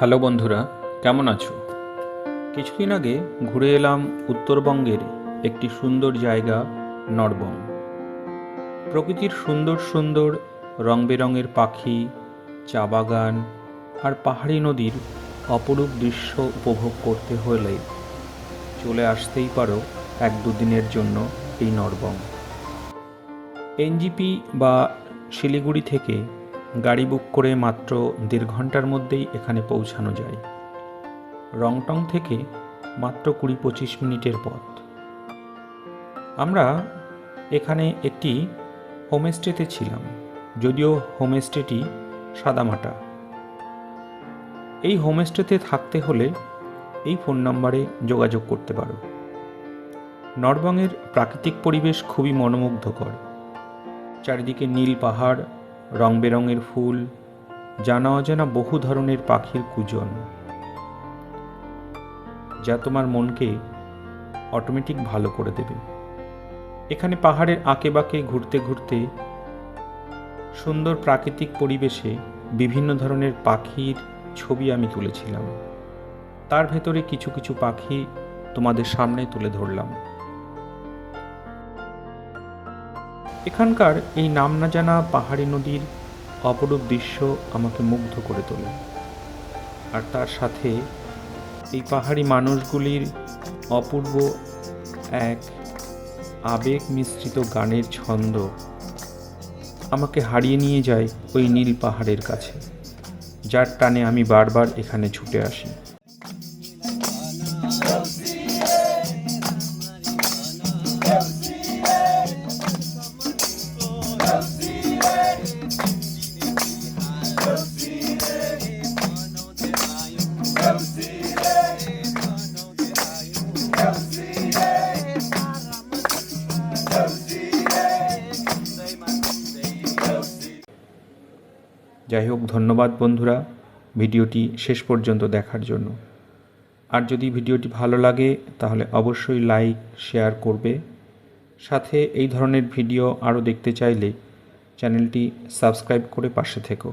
Hello বন্ধুরা, কেমন আছো? কিছুদিন আগে ঘুরে এলাম উত্তরবঙ্গের একটি সুন্দর জায়গা, নরবং। প্রকৃতির সুন্দর সুন্দর রং বেরঙের পাখি, চা বাগান আর পাহাড়ি নদীর অপরূপ দৃশ্য উপভোগ করতে হলে চলে আসতেই পারো এক দুদিনের জন্য এই নরবং। এনজিপি বা শিলিগুড়ি থেকে গাড়ি বুক করে মাত্র দেড় ঘণ্টার মধ্যেই এখানে পৌঁছানো যায়। রংটং থেকে মাত্র কুড়ি পঁচিশ মিনিটের পথ। আমরা এখানে একটি হোমস্টেতে ছিলাম, যদিও হোমস্টেটি সাদামাটা। এই হোমস্টেতে থাকতে হলে এই ফোন নম্বরে যোগাযোগ করতে পারো। নরবংয়ের প্রাকৃতিক পরিবেশ খুবই মনোমুগ্ধকর। চারিদিকে নীল পাহাড় রং বেরঙের ফুল, জানা অজানা বহু ধরনের পাখির কুজন। যা তোমার মনকে অটোমেটিক ভালো করে দেবে। এখানে পাহাড়ের আঁকে বাঁকে ঘুরতে ঘুরতে সুন্দর প্রাকৃতিক পরিবেশে বিভিন্ন ধরনের পাখির ছবি আমি তুলেছিলাম। তার ভেতরে কিছু কিছু পাখি তোমাদের সামনে তুলে ধরলাম। এখানকার এই নাম না জানা পাহাড়ি নদীর অপরূপ দৃশ্য আমাকে মুগ্ধ করে তোলে। আর তার সাথে এই পাহাড়ি মানুষগুলির অপূর্ব এক আবেগ মিশ্রিত গানের ছন্দ আমাকে হারিয়ে নিয়ে যায় ওই নীল পাহাড়ের কাছে, যার টানে আমি বারবার এখানে ছুটে আসি। যাই হোক, ধন্যবাদ বন্ধুরা, ভিডিওটি শেষ পর্যন্ত দেখার জন্য। আর যদি ভিডিওটি ভালো লাগে, তাহলে অবশ্যই লাইক, শেয়ার করবে। সাথে এই ধরনের ভিডিও আরও দেখতে চাইলে চ্যানেলটি সাবস্ক্রাইব করে পাশে থেকো।